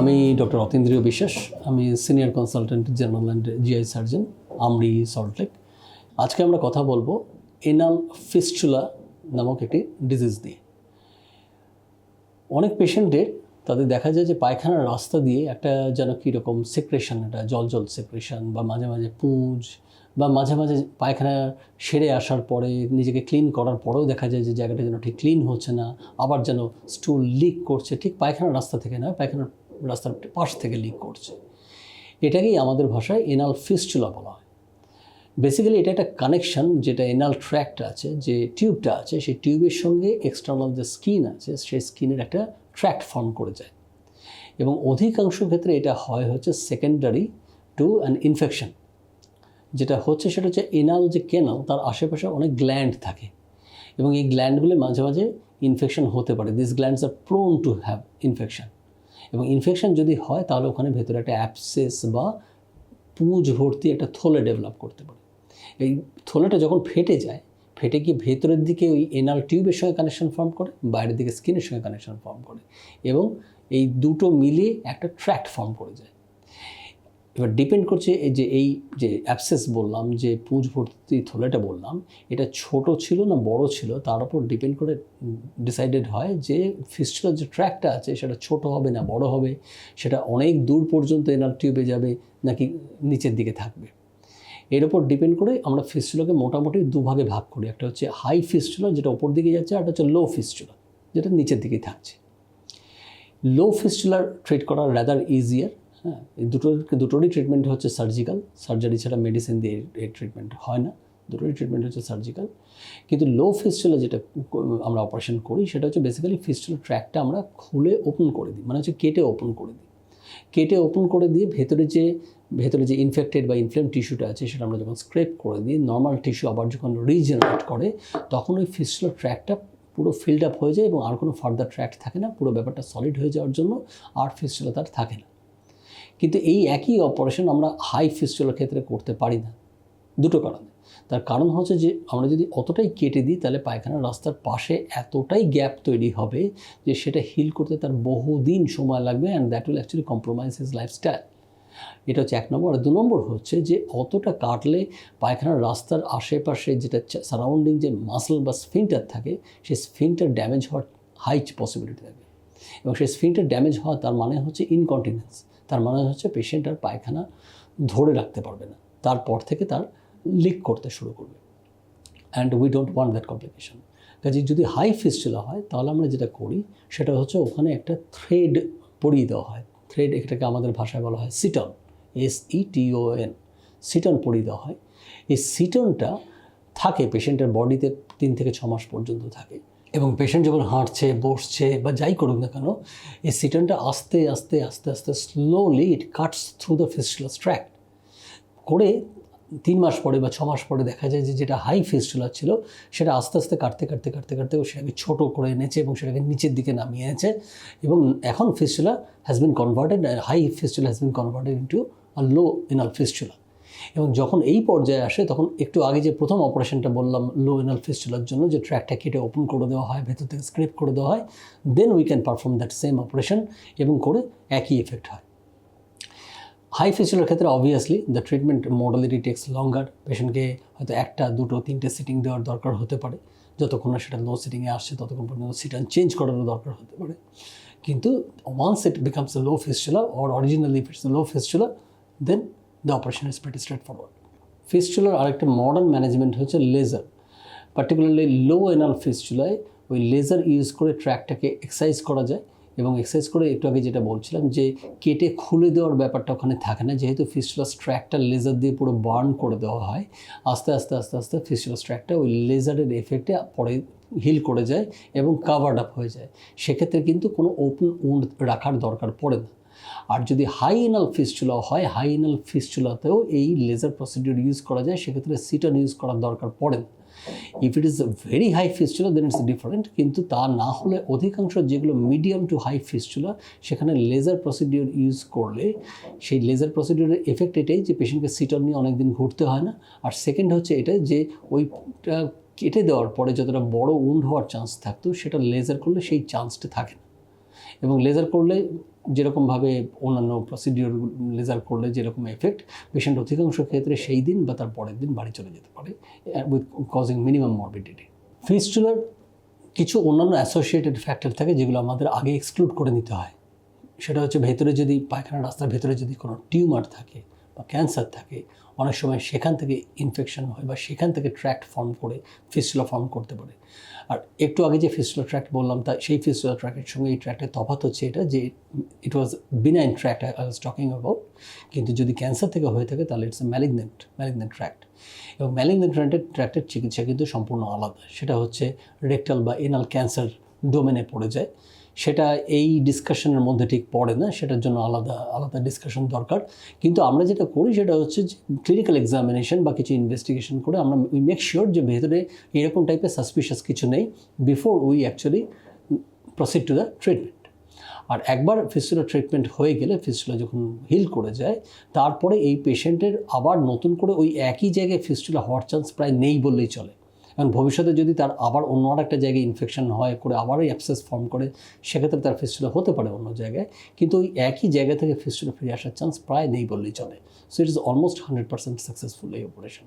আমি ডক্টর অতীন্দ্রিয় বিশ্বাস, আমি senior consultant general and GI surgeon, AMRI Salt Lake আজকে আমরা কথা বলব এনাল ফিস্টুলা নামক একটি ডিজিজ নিয়ে। অনেক পেশেন্টের তাদের দেখা যায় যে পায়খানার রাস্তা দিয়ে একটা যেন কীরকম সেক্রেশন একটা জল জল সেক্রেশন বা মাঝে মাঝে পুঁজ বা মাঝে মাঝে পায়খানা সেরে আসার পরে নিজেকে ক্লিন করার পরেও দেখা যায় যে জায়গাটা যেন ঠিক ক্লিন হচ্ছে না, আবার যেন স্টুল লিক করছে, ঠিক পায়খানার রাস্তা থেকে নয়, পায়খানার রাস্তার পাশ থেকে লিক করছে। এটাকেই আমাদের ভাষায় এনাল ফিস্টুলা বলা হয়। বেসিক্যালি এটা একটা কানেকশন যেটা এনাল ট্র্যাকটা আছে, যে টিউবটা আছে, সেই টিউবের সঙ্গে এক্সটার্নাল যে স্কিন আছে, সেই স্কিনের একটা ট্র্যাক ফর্ম করে যায়। এবং অধিকাংশ ক্ষেত্রে এটা হয় হচ্ছে সেকেন্ডারি টু অ্যান ইনফেকশন যেটা হচ্ছে সেটা হচ্ছে এনাল যে কেনাল তার আশেপাশে অনেক গ্ল্যান্ড থাকে। এবং এই গ্ল্যান্ডগুলো মাঝে মাঝে ইনফেকশন হতে পারে। This glands are prone to have infection এবং ইনফেকশান যদি হয়, তাহলে ওখানে ভেতরে একটা অ্যাপসেস বা পুঁজ ভর্তি একটা থলে ডেভেলপ করতে পারে। এই থলেটা যখন ফেটে যায়, ফেটে গিয়ে ভেতরের দিকে ওই এনাল টিউবের সঙ্গে কানেকশন ফর্ম করে, বাইরের দিকে স্কিনের সঙ্গে কানেকশন ফর্ম করে এবং এই দুটো মিলিয়ে একটা ট্র্যাক্ট ফর্ম করে যায়। এবার ডিপেন্ড করছে এই যে এই যে অ্যাপসেস বললাম, যে পুঁজ ভর্তি থলেটা বললাম, এটা ছোট ছিল না বড় ছিল, তার উপর ডিপেন্ড করে ডিসাইডেড হয় যে ফিস্টুলার যে ট্র্যাকটা আছে, সেটা ছোট হবে না বড় হবে, সেটা অনেক দূর পর্যন্ত এনার টিউবে যাবে নাকি নিচের দিকে থাকবে। এর ওপর ডিপেন্ড করে আমরা ফিস্টুলাকে মোটামুটি দুভাগে ভাগ করি, একটা হচ্ছে হাই ফিস্টুলা যেটা ওপর দিকে যাচ্ছে, আর একটা হচ্ছে লো ফিস্টুলা যেটা নিচের দিকেই থাকছে। লো ফিস্টুলার ট্রিট করা রাদার ইজিয়ার হ্যাঁ এই দুটোর দুটোরই ট্রিটমেন্ট হচ্ছে সার্জিক্যাল সার্জারি ছাড়া মেডিসিন দিয়ে এর ট্রিটমেন্ট হয় না। দুটোরই ট্রিটমেন্ট হচ্ছে সার্জিক্যাল কিন্তু লো ফিস্টুলা যেটা আমরা অপারেশন করি, সেটা হচ্ছে বেসিক্যালি ফিস্টুলার ট্র্যাকটা আমরা খুলে ওপেন করে দিই। মানে হচ্ছে কেটে ওপেন করে দিই। কেটে ওপেন করে দিয়ে ভেতরে যে ভেতরে যে ইনফেক্টেড বা ইনফ্লেম টিস্যুটা আছে, সেটা আমরা যখন স্ক্রেপ করে দিই নর্মাল টিস্যু আবার যখন রিজেনারেট করে, তখন ওই ফিস্টুলার ট্র্যাকটা পুরো ফিল্ড আপ হয়ে যায় এবং আর কোনো ফার্দার ট্র্যাক থাকে না। পুরো ব্যাপারটা সলিড হয়ে যাওয়ার জন্য আর ফিস্টুলা তার থাকে না। কিন্তু এই একই অপারেশন আমরা হাই ফিস্টুলার ক্ষেত্রে করতে পারি না। দুটো কারণে। তার কারণ হচ্ছে যে, আমরা যদি অতটাই কেটে দিই, তাহলে পায়খানার রাস্তার পাশে এতটাই গ্যাপ তৈরি হবে যে, সেটা হিল করতে তার বহুদিন সময় লাগবে and that will actually compromise his lifestyle এটা হচ্ছে এক নম্বর। আর দু নম্বর হচ্ছে যে, অতটা কাটলে পায়খানার রাস্তার আশেপাশে যেটা সারাউন্ডিং যে মাসল বা স্ফিনটার থাকে, সেই স্ফিনটার ড্যামেজ হওয়ার হাই পসিবিলিটি থাকে। এবং সেই স্ফিনটার ড্যামেজ হওয়া তার মানে হচ্ছে ইনকন্টিনেন্স তার মানে হচ্ছে পেশেন্ট আর পায়খানা ধরে রাখতে পারবে না। তারপর থেকে তার লিক করতে শুরু করবে। And we don't want that complication কাজে যদি হাই ফিস্টুলা হয়, তাহলে আমরা যেটা করি, সেটা হচ্ছে ওখানে একটা থ্রেড পরিয়ে দেওয়া হয়। থ্রেড এটাকে আমাদের ভাষায় বলা হয় সিটন এস ই টিওএন সিটন পরিয়ে দেওয়া হয়। এই সিটনটা থাকে পেশেন্টের বডিতে তিন থেকে ছ মাস পর্যন্ত থাকে। এবং পেশেন্ট যখন হাঁটছে, বসছে বা যাই করুক না কেন, এই সিটনটা আস্তে আস্তে আস্তে আস্তে slowly it cuts through the fistulous track করে তিন মাস পরে বা ছ মাস পরে দেখা যায় যে যেটা হাই ফিস্টুলা ছিল, সেটা আস্তে আস্তে কাটতে কাটতে কাটতে কাটতে সেটাকে ছোটো করে এনেছে এবং সেটাকে নিচের দিকে নামিয়ে এনেছে এবং এখন fistula has been converted high fistula has been converted into a low anal fistula এবং যখন এই পর্যায়ে আসে, তখন একটু আগে যে প্রথম অপারেশনটা বললাম লো ইনাল ফিস্টুলার জন্য যে ট্র্যাকটা কেটে ওপেন করে দেওয়া হয়, ভেতর থেকে স্ক্রেপ করে দেওয়া হয় then we can perform that same operation এবং করে একই এফেক্ট হয়। হাই ফিস্টুলার ক্ষেত্রে obviously the treatment modality takes longer পেশেন্টকে হয়তো একটা, দুটো, তিনটে সিটিং দেওয়ার দরকার হতে পারে। যতক্ষণ না সেটা লো সিটিংয়ে আসছে, ততক্ষণ পর্যন্ত সিটান চেঞ্জ করারও দরকার হতে পারে। কিন্তু once it becomes a low fistula or originally if it's low fistula then the operation is pretty straightforward ফিস্টুলার আরেকটা মডার্ন ম্যানেজমেন্ট হচ্ছে লেজার পার্টিকুলারলি লো এনাল ফিস্টুলায় ওই লেজার ইউজ করে ট্র্যাকটাকে এক্সারসাইজ করা যায় এবং এক্সারসাইজ করে একটু আগে যেটা বলছিলাম যে কেটে খুলে দেওয়ার ব্যাপারটা ওখানে থাকে না। যেহেতু ফিস্টুলাস ট্র্যাকটা লেজার দিয়ে পুরো বার্ন করে দেওয়া হয়, আস্তে আস্তে আস্তে আস্তে ফিস্টুলাস ট্র্যাকটা ওই লেজারের এফেক্টে পরে হিল করে যায় এবং কাভার্ড আপ হয়ে যায়। সেক্ষেত্রে কিন্তু কোনো ওপেন উন্ড রাখার দরকার পড়ে না। আর যদি হাই ইনাল ফিস্টুলা হয় হাই ইনাল ফিস্টুলাতেও এই লেজার প্রসিডিউর ইউজ করা যায়, সেক্ষেত্রে সিটন ইউজ করার দরকার পড়ে। If it is very high fistula then it's different কিন্তু তা না হলে অধিকাংশ যেগুলো মিডিয়াম টু হাই ফিস্টুলা সেখানে লেজার প্রসিডিউর ইউজ করলে সেই লেজার প্রসিডিউরের এফেক্ট এটাই যে পেশেন্টকে সিটন নিয়ে অনেকদিন ঘুরতে হয় না। আর সেকেন্ড হচ্ছে এটা যে ওইটা কেটে দেওয়ার পরে যতটা বড় উন্ড হওয়ার চান্স থাকতো, সেটা লেজার করলে সেই চান্সটা থাকে না। এবং লেজার করলে যেরকমভাবে অন্যান্য প্রসিডিওর লেজার করলে যেরকম এফেক্ট পেশেন্ট অধিকাংশ ক্ষেত্রে সেই দিন বা তার পরের দিন বাড়ি চলে যেতে পারে উইথ কজিং মিনিমাম মরবিডিটি ফিস্টুলার কিছু অন্যান্য অ্যাসোসিয়েটেড ফ্যাক্টর থাকে যেগুলো আমাদের আগে এক্সক্লুড করে নিতে হয়। সেটা হচ্ছে ভেতরে যদি পায়খানা রাস্তার ভেতরে যদি কোনো টিউমার থাকে বা ক্যান্সার থাকে, অনেক সময় সেখান থেকে ইনফেকশন হয় বা সেখান থেকে ট্র্যাক্ট ফর্ম করে ফিস্টুলা ফর্ম করতে পারে। আর একটু আগে যে ফিস্টুলা ট্র্যাক্ট বললাম, তা সেই ফিস্টুলা ট্র্যাক্টের সঙ্গে এই ট্র্যাক্টের তফাত হচ্ছে এটা যে it was benign tract I was talking about কিন্তু যদি ক্যান্সার থেকে হয়ে থাকে তাহলে it's a malignant malignant tract এবং ম্যালিগনেন্ট ট্র্যাক্টের ট্র্যাক্টের চিকিৎসা কিন্তু সম্পূর্ণ আলাদা। সেটা হচ্ছে রেকটাল বা এনাল ক্যান্সার ডোমেনে পড়ে যায়। সেটা এই ডিসকাশনের মধ্যে ঠিক পড়ে না, সেটার জন্য আলাদা আলাদা ডিসকাশন দরকার। কিন্তু আমরা যেটা করি সেটা হচ্ছে যে ক্লিনিক্যাল এক্সামিনেশন বা কিছু ইনভেস্টিগেশন করে আমরা উই মেক শিওর যে ভেতরে এরকম টাইপের সাসপিশিয়াস কিছু নেই before we actually proceed to the treatment আর একবার ফিস্টুলা ট্রিটমেন্ট হয়ে গেলে ফিস্টুলা যখন হিল করে যায়, তারপরে এই পেশেন্টের আবার নতুন করে ওই একই জায়গায় ফিস্টুলা হওয়ার চান্স প্রায় নেই বললেই চলে। এবং ভবিষ্যতে যদি তার আবার অন্য আর একটা জায়গায় ইনফেকশন হয়, করে আবার অ্যাপসেস ফর্ম করে, সেক্ষেত্রে তার ফিস্টুলা হতে পারে অন্য জায়গায়। কিন্তু ওই একই জায়গা থেকে ফিস্টুলা ফিরে আসার চান্স প্রায় নেই বললেই চলে। So it is almost hundred percent successful এই অপারেশন